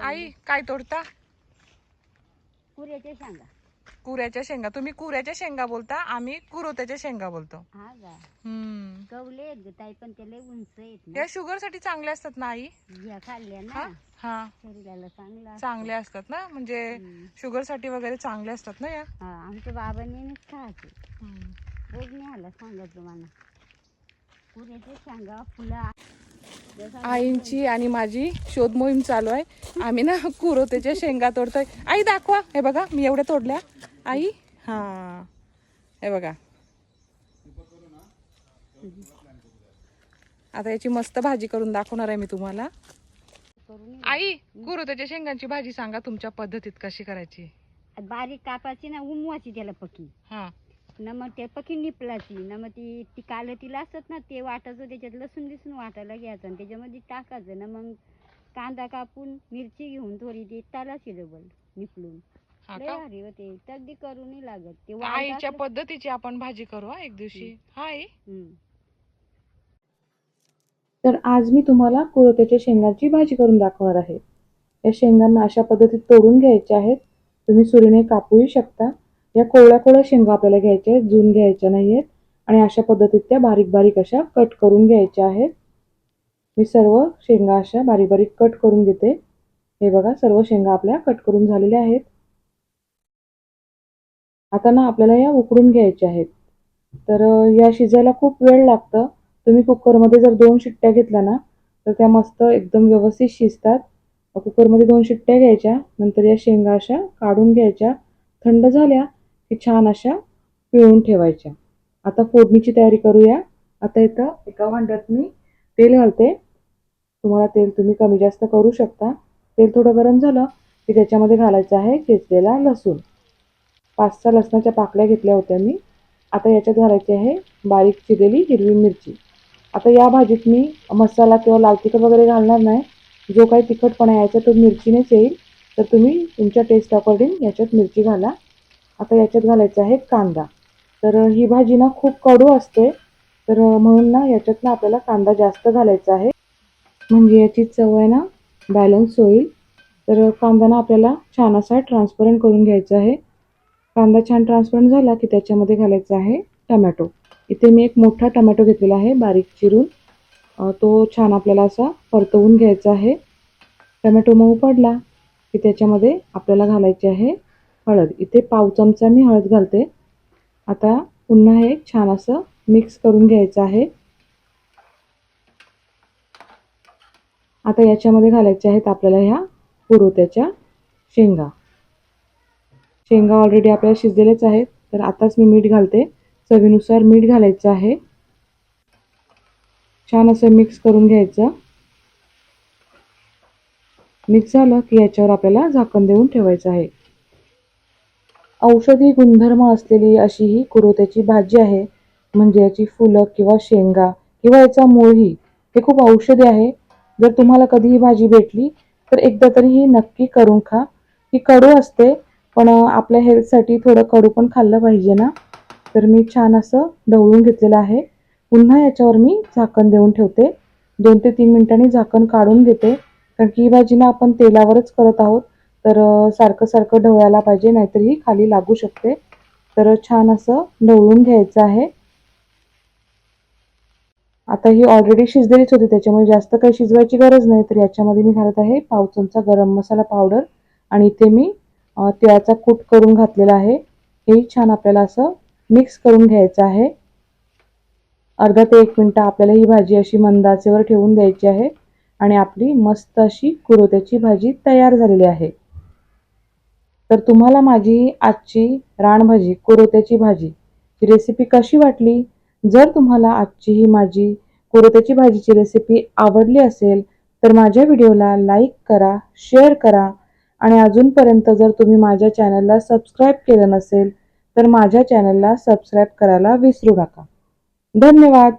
आई काय तोडता? पुऱ्याच्या शेंगा. कुऱ्याच्या शेंगा. तुम्ही कुऱ्याच्या शेंगा बोलता आम्ही कुरोत्याच्या शेंगा बोलतो. हा का? हम्म. कवले आहेत ग ताई पण ते लई उंच आहेत ना. या शुगरसाठी चांगल्या असतात ना आई? या खाल्ल्या ना. हा? शरीराला चांगला. चांगल्या असतात ना? म्हणजे. शुगरसाठी वगैरे चांगल्या असतात ना या? हा आमच्या बाबांनी खायचे. हम्म. रोज नाही आला सांगितलं मला पुऱ्याच्या शेंगा फुला. आईंची आणि माझी शोध मोहीम चालू आहे. आम्ही ना कुरोतेच्या शेंगा तोडतोय. आई दाखवा. हे बघा मी एवढ्या तोडल्या. आई? हा. हे बघा. आता याची मस्त भाजी करून दाखवणार आहे मी तुम्हाला. आई कुरोतेच्या शेंगांची भाजी सांगा तुमच्या पद्धतीत कशी करायची? बारीक कापाची ना उमवायची त्याला पकी. हा. न मग ते पकी निपलाची. न मग ती ती कालं तिला असतात ना ते वाटायचं त्याच्यात लसूण बिसून वाटायला घ्यायचं आणि त्याच्यामध्ये टाकायचं. ना मग कांदा कापून मिरची घेऊन थोडी ती तालाची डबल निपलून. हा लय का? भारी होते. तगदी करू नाही लागत. ते आईच्या असलं- पद्धतीची आपण भाजी करू हा एक दिवशी. हा हम्म. तर आज मी तुम्हाला कुळथ्याच्या शेंगाची भाजी करून दाखवणार आहे. या शेंगांना अशा पद्धतीत तोडून घ्यायच्या आहेत. तुम्ही सुरीने कापूही शकता. या कोवळ्या कोवळ्या शेंगा आपल्याला घ्यायच्या आहेत जून घ्यायच्या नाही आहेत आणि अशा पद्धतीत त्या बारीक बारीक अशा कट करून घ्यायच्या आहेत. मी सर्व शेंगा अशा बारीक बारीक कट करून घेते. हे बघा सर्व शेंगा आपल्या कट करून झालेल्या आहेत. आता ना आपल्याला या उकडून घ्यायच्या आहेत. तर या शिजायला खूप वेळ लागतं. तुम्ही कुकरमध्ये जर दोन शिट्ट्या घेतल्या ना तर त्या मस्त एकदम व्यवस्थित शिजतात. कुकरमध्ये दोन शिट्ट्या घ्यायच्या नंतर या शेंगा अशा काढून घ्यायच्या. थंड झाल्या की छान अशा पिळून ठेवायच्या. आता फोडणीची तयारी करूया. आता इथं एका भांड्यात मी तेल घालते. तुम्हाला तेल तुम्ही कमी जास्त करू शकता. तेल थोडं गरम झालं की त्याच्यामध्ये घालायचं आहे चेचलेला लसूण. पाच सहा लसणाच्या पाकळ्या घेतल्या होत्या मी. आता याच्यात घालायची आहे बारीक चिरलेली हिरवी मिरची. आता या भाजीत मी मसाला किंवा लाल तिखट वगैरे घालणार नाही. जो काही तिखटपणा यायचा तो मिरचीनेच येईल. तर तुम्ही तुमच्या टेस्ट अकॉर्डिंग याच्यात मिरची घाला. आता याच्यात घालायचं आहे कांदा. तर ही भाजी ना खूप कडू असते. तर म्हणून ना याच्यात ना आपल्याला कांदा जास्त घालायचा आहे. म्हणजे याची चव आहे ना बॅलन्स होईल. तर कांदा ना आपल्याला छान असा ट्रान्सपरंट करून घ्यायचा आहे. कांदा छान ट्रान्सपरंट झाला की त्याच्यामध्ये घालायचा आहे टमॅटो. इथे मी एक मोठा टमॅटो घेतलेला आहे बारीक चिरून. तो छान आपल्याला असा परतवून घ्यायचा आहे. टमॅटो मऊ पडला की त्याच्यामध्ये आपल्याला घालायचे आहे हळद. इथे पाव चमचा मी हळद घालते. आता पुन्हा हे छान असं मिक्स करून घ्यायचं आहे. आता याच्यामध्ये घालायच्या आहेत आपल्याला ह्या पुरोत्याच्या शेंगा. शेंगा ऑलरेडी आपल्याला शिजलेलेच आहेत. तर आताच मी मीठ घालते. चवीनुसार मीठ घालायचं आहे. छान असं मिक्स करून घ्यायचं. मिक्स झालं की याच्यावर आपल्याला झाकण देऊन ठेवायचं आहे. औषधी गुणधर्म असलेली अशी ही कुरोत्याची भाजी आहे. म्हणजे याची फुलं किंवा शेंगा किंवा याचा मूळही हे खूप औषधी आहे. जर तुम्हाला कधी ही भाजी भेटली तर एकदा तरी ही नक्की करून खा. ही कडू असते पण आपल्या हेल्थसाठी थोडं कडू पण खाल्लं पाहिजे ना? तर मी छान असं ढवळून घेतलेलं आहे. पुन्हा याच्यावर मी झाकण देऊन ठेवते. दोन ते तीन मिनिटांनी झाकण काढून घेते. कारण की ही भाजी ना आपण तेलावरच करत आहोत. तर सारखं सारखं ढवळायला पाहिजे नाहीतर ही खाली लागू शकते. तर छान असं ढवळून घ्यायचं आहे. आता ही ऑलरेडी शिजलेलीच होती त्याच्यामुळे जास्त काही शिजवायची गरज नाही. तर याच्यामध्ये मी घालत आहे पाव चमचा गरम मसाला पावडर आणि इथे मी तिळाचा कूट करून घातलेला आहे. हेही छान आपल्याला असं मिक्स करून घ्यायचं आहे. अर्धा ते एक मिनटं आपल्याला ही भाजी अशी मंदाचेवर ठेवून द्यायची आहे आणि आपली मस्त अशी कुरोत्याची भाजी तयार झालेली आहे. तर तुम्हाला माझी आजची रानभाजी कोरोत्याची भाजी ही रेसिपी कशी वाटली? जर तुम्हाला आजची ही माझी कोरोत्याची भाजीची रेसिपी आवडली असेल तर माझ्या व्हिडिओला लाईक करा शेअर करा आणि अजूनपर्यंत जर तुम्ही माझ्या चॅनलला सबस्क्राईब केलं नसेल तर माझ्या चॅनलला सबस्क्राईब करायला विसरू नका. धन्यवाद!